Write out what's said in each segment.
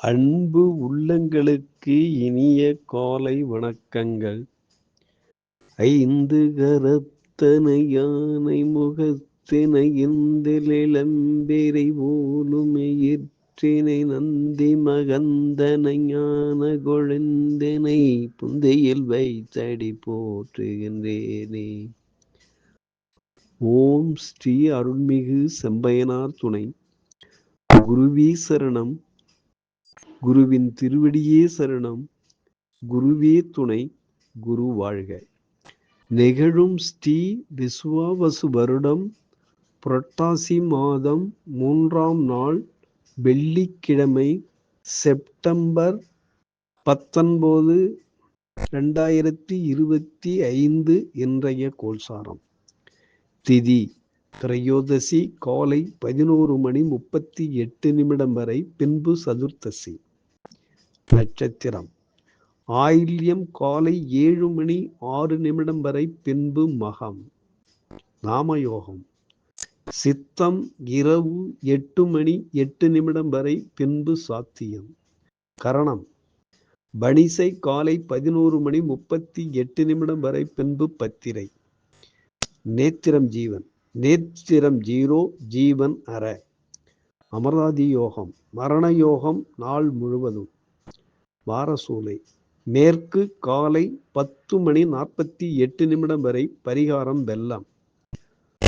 அன்பு உள்ளங்களுக்கு இனிய காலை வணக்கங்கள். ஐந்து கரத்தனை யானை முகத்தினை இந்திலம்பெரை போலுமையிற்றினை நந்தி மகந்தனை ஞான கொழுந்தனை புந்தையில் வைத்தடி போற்றுகின்றேனே. ஓம் ஸ்ரீ அருள்மிகு செம்பயனார் துணை. குருவி சரணம். குருவின் திருவடியே சரணம். குருவே துணை குரு வாழ்க. நெகழும் ஸ்ரீ விசுவாவசு வருடம் புரட்டாசி மாதம் மூன்றாம் நாள் வெள்ளிக்கிழமை செப்டம்பர் பத்தொன்பது ரெண்டாயிரத்தி இருபத்தி ஐந்து இன்றைய கோல்சாரம் திதி திரையோதசி காலை பதினோரு மணி முப்பத்தி எட்டு நிமிடம் வரை பின்பு சதுர்த்தசி. நட்சத்திரம். ஆயில்யம் காலை ஏழு மணி ஆறு நிமிடம் வரை பின்பு மகம். நாமயோகம். சித்தம் இரவு எட்டு மணி எட்டு நிமிடம் வரை பின்பு சாத்தியம். கரணம். பனிசை காலை பதினோரு மணி முப்பத்தி எட்டு நிமிடம் வரை பின்பு பத்திரை. நேத்திரம் ஜீவன். நேத்திரம் ஜீரோ ஜீவன் அற. அமராதி யோகம். மரண யோகம் நாள் முழுவதும். வாரசூலை மேற்கு காலை பத்து மணி நாற்பத்தி எட்டு நிமிடம் வரை பரிகாரம் வெள்ளம்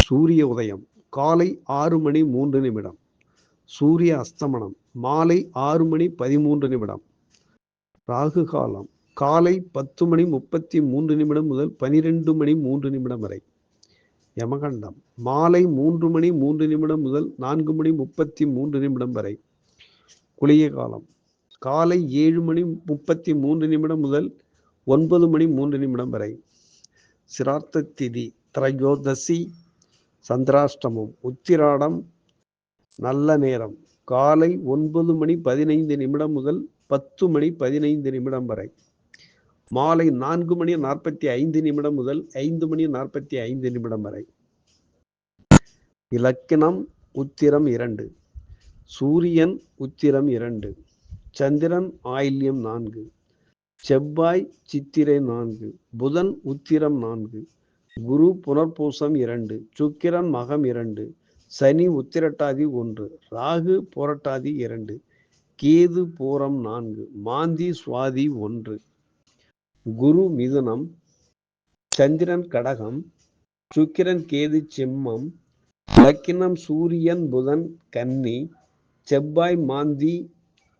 சூரிய உதயம் காலை ஆறு மணி மூன்று நிமிடம். சூரிய அஸ்தமனம் மாலை ஆறு மணி பதிமூன்று நிமிடம். ராகு காலம் காலை பத்து மணி முப்பத்தி மூன்று நிமிடம் முதல் பனிரெண்டு மணி மூன்று நிமிடம் வரை. யமகண்டம் மாலை மூன்று மணி மூன்று நிமிடம் முதல் நான்கு மணி முப்பத்தி மூன்று நிமிடம் வரை. குளிய காலம் காலை ஏழு மணி முப்பத்தி மூன்று நிமிடம் முதல் ஒன்பது மணி மூன்று நிமிடம் வரை. சிரார்த்த திதி திரையோதசி சந்திராஷ்டமம் உத்திராடம் நல்ல நேரம். காலை ஒன்பது மணி பதினைந்து நிமிடம் முதல் பத்து மணி பதினைந்து நிமிடம் வரை. மாலை நான்கு மணி நாற்பத்தி ஐந்து நிமிடம் முதல் ஐந்து மணி நாற்பத்தி ஐந்து நிமிடம் வரை. இலக்கணம் உத்திரம் இரண்டு. சூரியன் உத்திரம் இரண்டு. சந்திரன் ஆயில்யம் நான்கு செவ்வாய் சித்திரை நான்கு புதன் உத்திரம் நான்கு குரு புனர்பூசம் இரண்டு சுக்கிரன் மகம் இரண்டு சனி உத்திரட்டாதி ஒன்று ராகு புரட்டாதி இரண்டு கேது பூரம் நான்கு மாந்தி சுவாதி ஒன்று. குரு மிதுனம் சந்திரன் கடகம் சுக்கிரன் கேது செம்மம் லக்கினம் சூரியன் புதன் கன்னி செவ்வாய் மாந்தி